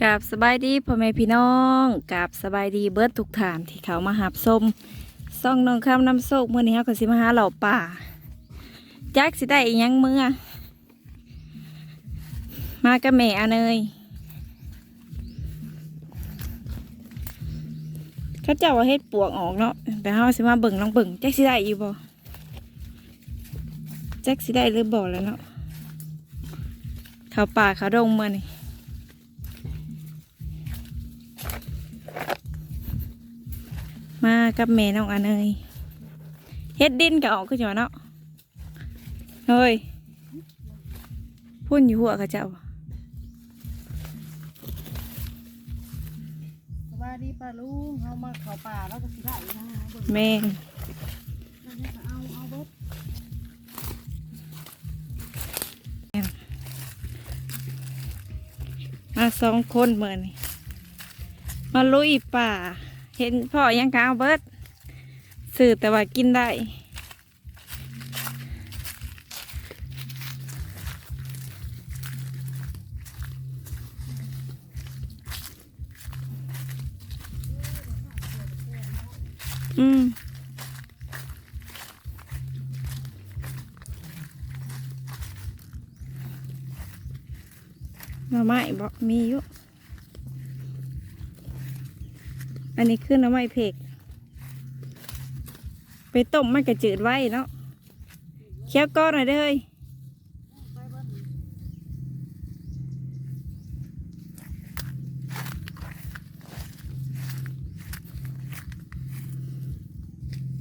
กับสบายดีพ่อแม่พี่น้องกับสบายดีเบิร์ดทุกฐานที่เขามาหับส้มซ่องน้องคำน้ำโซกเมื่อนี้เขาก็สิมาหาเหล่าป่าจักสิได้อีหยังเมื่อ มากับแม่อาเนยเขาเจ้าว่าเฮ็ดปวกออกเนาะแต่เขาสิมาเบิ่งลองเบิ่งจักสิได้อยู่บ่จักสิได้หรือบ่แล้วเนาะเขาป่าเขาดงเมื่อนี่ มากับแม่น้องอันเนยเฮ็ดดินก็ออกคือจังหวะเนาะเฮ้ยพุ่นอยู่หัวเขาเจ้าสวัสดีป้าลุงเฮามาเข้าป่าแล้วก็สิได้อีกนะเบิ่งแม่งแล้วเนี่ยก็เอาเอาเบิดมาสองคนเหมือนนี่มาลุยป่า เห็นพ่อยังกเอาเบิดสื่อแต่ว่ากินได้อืมหน่อไม้บอกมีอยู่ อันนี้คือหน่อไม้เพก ไปต้มมันกระจืดไว้เนาะเคี้ยวก้อนหน่อยเด้อเฮ้ย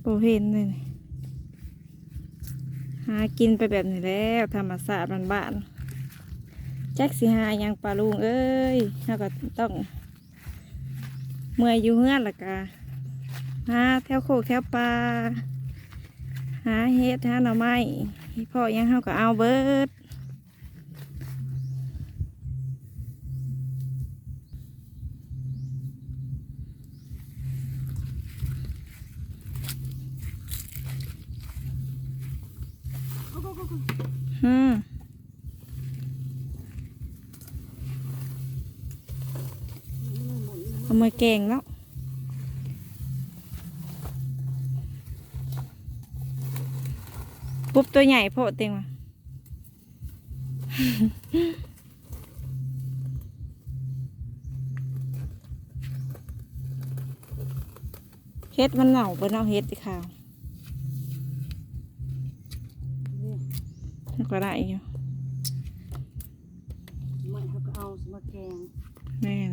โบเห็นเลยหากินไปแบบนี้แล้วธรรมศาสตร์บ้านๆแจ็คสิหายังปลาลุงเอ้ยเราก็ต้อง เมื่อยอยู่เฮือนละกะหาแถวโคกแถวปลาหาเฮ็ดหาหน่อไม้พ่อยังเฮาก็เอาเบิดอืมเอามา แกงเนาะปุ๊บตัวใหญ่โพดเต็งมาเฮ็ดมันเหงาเปิ้นเอาเฮ็ดสิขาวนี่มันก็ได้อยู่ ไม่เขาก็เอาสมาแกง แม่น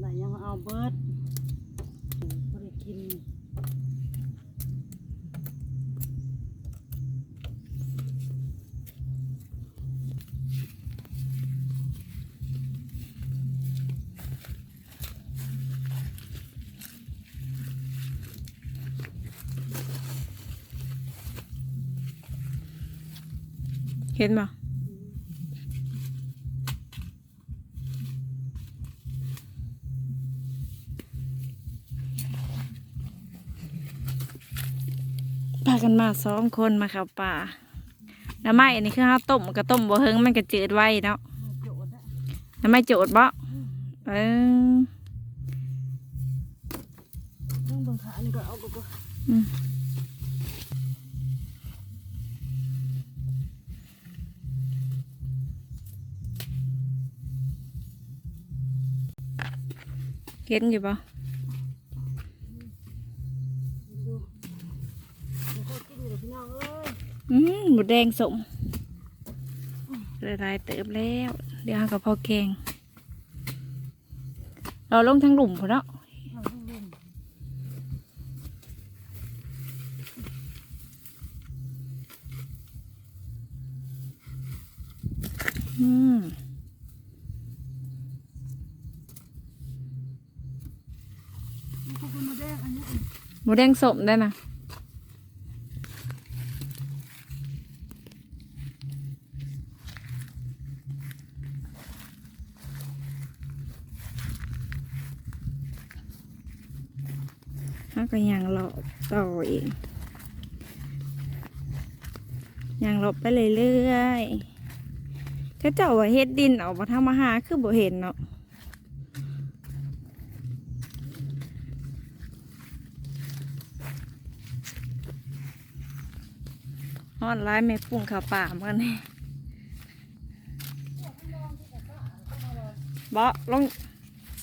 ได้ยัง เอาเบิดบ่ได้กินเห็นบ่พา กันมาสองคนมาขับป่าน้ำไม้อันนี้คือข้าวต้มกระต้มบ่เฮิงมันกระจืดไว้เนาะน้ำไม้โจดบ่เออต้องเบิ่งขานี่ก็เอาก็ก็อืมเห็นอยู่บ่ดู งสมละลายเติบแล้ว เดี๋ยวหากับพ่อแกง เราลงทั้งหลุมพอเนาะเอาทั้งลุมอืมนี่เขาเป็นมาแดงอันนี้หมูแดงสมได้นะ เาก็ยางหลบต่อเองยางหลบไปเรื่อยๆเขาเจ้าว่าเฮ็ดดินออกมาทำมาหาคือบ่เห็นเนาะฮอดไล่ยม่ปุ่งข่าวป่ามันนี่บ่ลง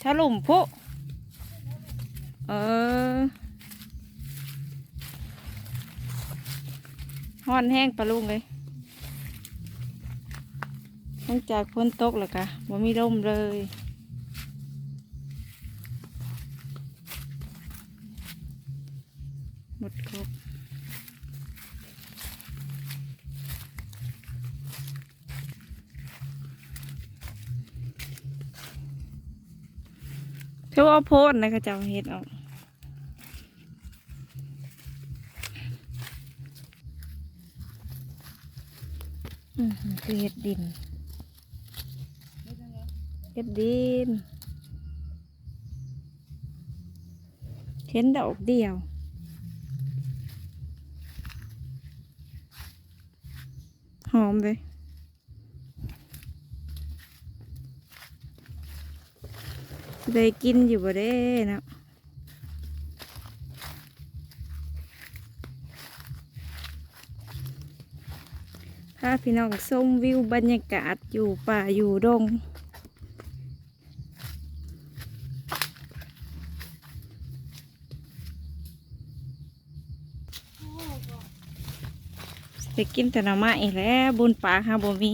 ฉลุ่มผู้เออ ฮ้อนแห้งปลาลุงเลยหลังจากพ้นตกแล้วกะบ่มีลมเลยหมดครบเทว่าโพดนะก็จะเอาเฮ็ดออืมมัน คือเฮ็ดดินเฮ็ดดิน เห็นดอกเดียว หอมเลยได้กินอยู่บ่เด้นะ พาพี่น้องชมวิวบรรยากาศอยู่ป่าอยู่ดง ไปกินแต่หน่อไม้แล้วบุญปากหาบ่มี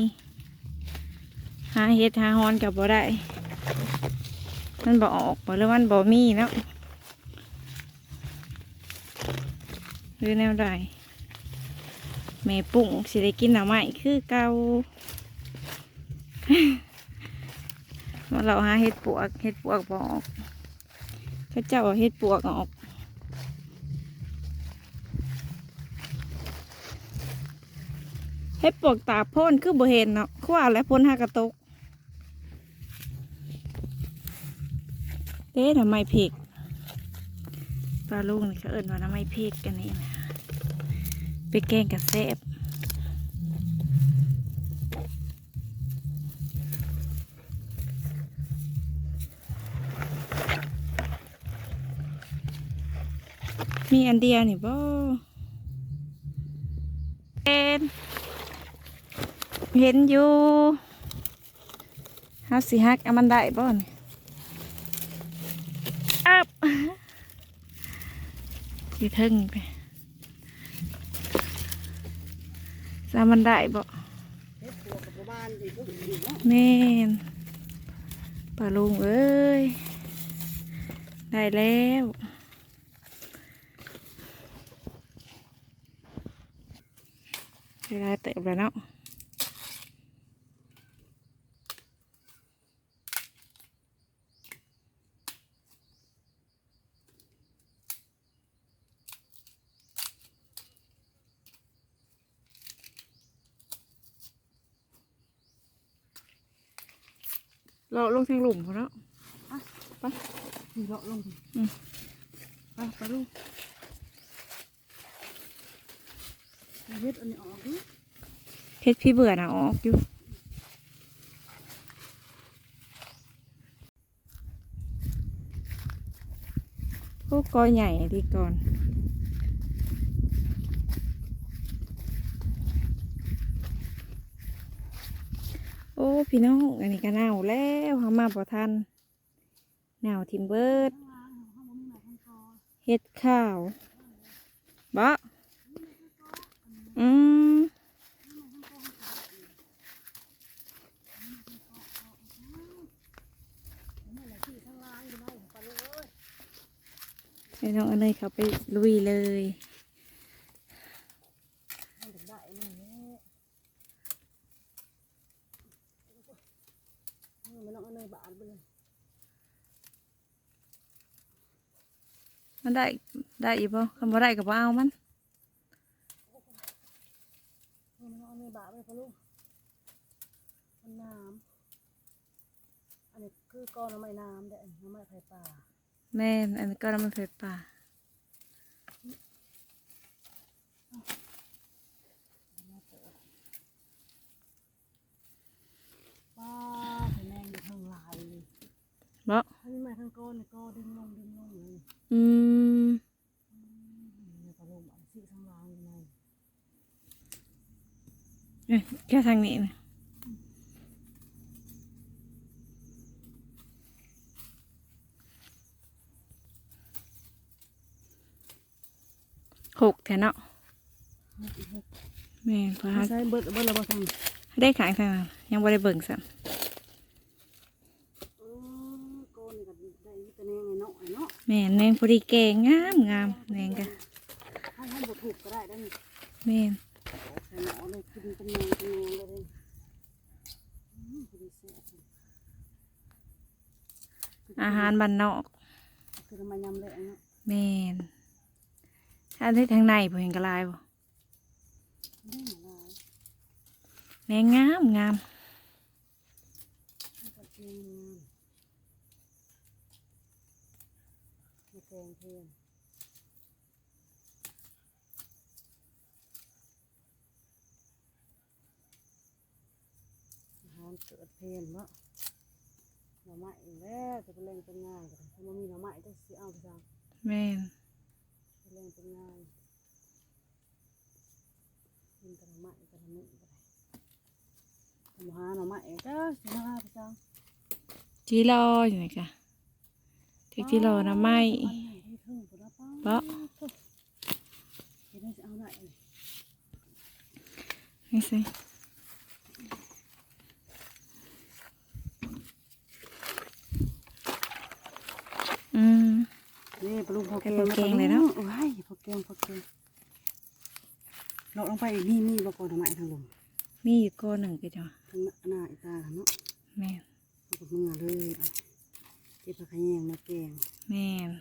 หาเฮ็ดหาฮอนกับบ่ได้ มันบ่ออกบ่หรือมันบ่มีเนาะหรือแนวใด แม่ปุ่งสิได้กินหน่อไม้คือเก่าว่าเราหาเฮ็ดปวกเฮ็ดปวกบอก เขาเจ้าเอาเฮ็ดปวกออกให้ปวกตาพ่นคือบ่เห็นเนาะคือว่าแล้วพ่นหากระตกเอ๊ะทำไมเพกปลาลูกนี่เขาเอิ้นว่าทำไมเพกกันนี่นะ ไปแกงกับแซบมีอันเดียวนี่บ่เป็นเห็นอยู่ฮัสิฮักเอามันได้บ่นอับอยู่ทึ่งไป สามันได้บ่เนนาะแม่นปลาลุงเอ้ย ได้แล้วเวลาเติบแล้วเนาะ เราลงทางหลุมพอแล้วนี่เลาะลงดิไปไปลูกเฮ็ดอันนี้ออกดิเฮ็ดพี่เบื่อนะออกอยู่พวกกอใหญ่ดีก่อน พี่น้อง อันนี้ก็หนาวแล้วเขามาพอทันหนาวทิมเบิร์ดเฮ็ดข้าวบะอืมไอ้น้องอันเลยเขาไปลุยเลย มันถึงได้นี่แหละเออ มันต้องเอาเนยบานไปเลยมันได้ได้อีกบ่คำว่าได้กับว่าเอามันเออมันต้องเอาเนยบานไปพะลูกมันน้ำอันนี้คือก้อนน้ำไม้น้ำเด้อน้ำไม้ไผ่ป่าแม่นอันนี้ก็น้ำมันไฟป่า ป้าแต่แมงอยู่ทางลายเลย บ่ อันนี้มาทางก้อนนี่ก็ดึงลงดึงลงเลยอืมนี่ปลาลูกอันสีทางลายอยู่ในเอ้ยแค่ทางนี้นะหกแถวเนาะแม่นพอใช้เบิดเบิดแล้วบ่ทำได้ขายทางนั้นยังบ่ได้เบิ่งซ้เออโกนนี่ก็ได้วิตามินไงเนาะไอ้เนาะำ แม่นแมงพอดีแกงงามงามแมงกะแม่นใส่หมอเมงเป็นอาหารบ้านนอกคือทำไมยำแหลงเนาะแม่นถ้าที่ทางในบ่เห็นกระลายบ่นี่หลายแมงงามงาม แล้วก็เทียมมาแกงเทียมอาหารเกิดเพลนวะหน่อไม้อีกแล้วจะเป็นเล่นเป็นง่ายกันถ้ามันมีหน่อไม้จะสิเอาไปจังแม่นเป็นเล่นเป็นง่ายกินแต่หน่อไม้แต่ละมื้อก็ได้ทำหาหน่อไม้เจ้าสิหาไปจังจีรออยู่ไหนกะ ทิกจีรอนะไม่เบาเบาะเห็นได้สิเอาไหนไม่ใช่อืมนี่ปลาลูกพอแกงให้พอแกงเลยเนาะโอ้ยพอแกงพอแกงเราลงไปอีกนี่นี่บ่ก่อนทำไมทางลมมีอยู่ก้อนหนึ่งก็จะทางหน้าอีตาเนาะแม่นเอากับมือเลย เก็บผักขะแยงมาแกงแม่น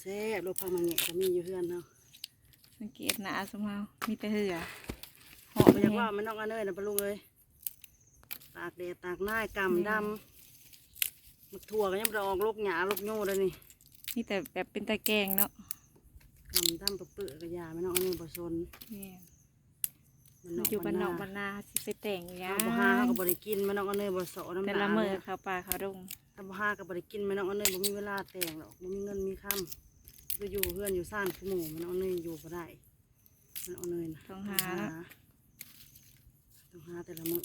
แซ่บลูกพักมาแงะก็มีอยู่เพื่อนเนาะสังเกตหนาสมเฮามีแต่เหือหอมไม่อยากว่ามันนอกอันเอ้ยนะปลาลูกเลยตากแดดตากหน้ากำดำมักถั่วก็ยังบ่ได้ออกลูกหยาลูกโย่เลยนี่มีแต่แบบเป็นตะแกรงเนาะกำดำเปื้อๆกระยาไม่นอกอันนี้บ่สนแม่นมันมันอยู่บ้านนอกบ้านนาสิไปแต่งอยู่ยัเอางบ่หาเขาก็บ่ได้กินไม่นอกอันนี้บ่เสาะน้ำแต่ตาละลมื้อเนี่ยเขาป่าเขาดง ถ้าบ่หาก็บ่ได้กินไม่นอกอันนี้บ่มีเวลาแต่งหรอกบ่มีเงินมีคำก็อยู่เพื่อนอยู่ซ่านคือหมู่ไม่นอกอันนี้อยู่บ่ได้ไม่นอกอันนี้นะต้องหา ต้องหาแต่ละมื้อ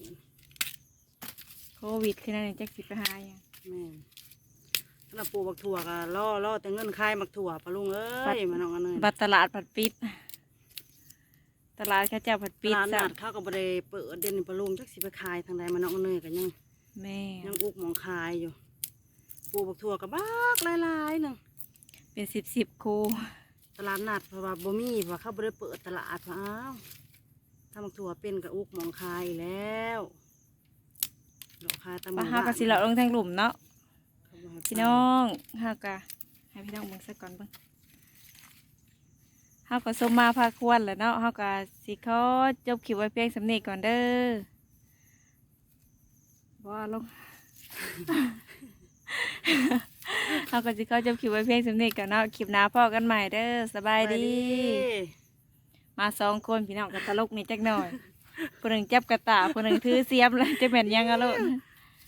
โควิดขึ้นนั่นนี่จักสิไปหาหยัง แม่นถ้าปลูกบักถั่วก็ล่อล่อแต่เงินขายบักถั่วปะลุงเอ้ยไม่นอกอันนี้บัดตลาดผัดปิด ตลาดเข้าเจ้าผัดปิดร้านจ้ะนัดเขาก็บ่ได้เปิดเด่นปะลุงจักสิไปขายทางใดมานอกอันนี้ก็ยังแม่ยังอุกหมองขายอยู่ ปลูกบักถั่วก็บักหลายๆหนึงเป็นสิบสิบคูตลาดนัดเพราะว่าบ่มีเพราะว่าเขาบ่ได้เปิดตลาดเพราะอ้าวถ้าบักถั่วเป็นก็อุกหมองขายอีกแล้วดอกขายตามหว่ามู่ห้าบ้านกับสิเลาะลงทางหลุมเนาะเขาบ่ให้พี่น้องห้ากะให้พี่น้องเบิ่งสักก่อนเบิ่งห้าก็สมมาพาควรแหละเนาะห้ากะสิขอจบคลิปไว้เพียงสำเนีก่อนเด้อว่าลง ห้าก็สิขอจบคลิปไว้เพียงสำเนีก่อนเนาะคลิปหน้าพ่อกันใหม่เด้อสบายดี มาสองคนพี่น้องกับตลกนี่จักหน่อยคนหนึ่งจับกระตาคนหนึ่งถือเสียมแล้วจะแม่นยังอะลูก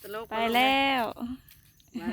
ตลกไปแล้วไป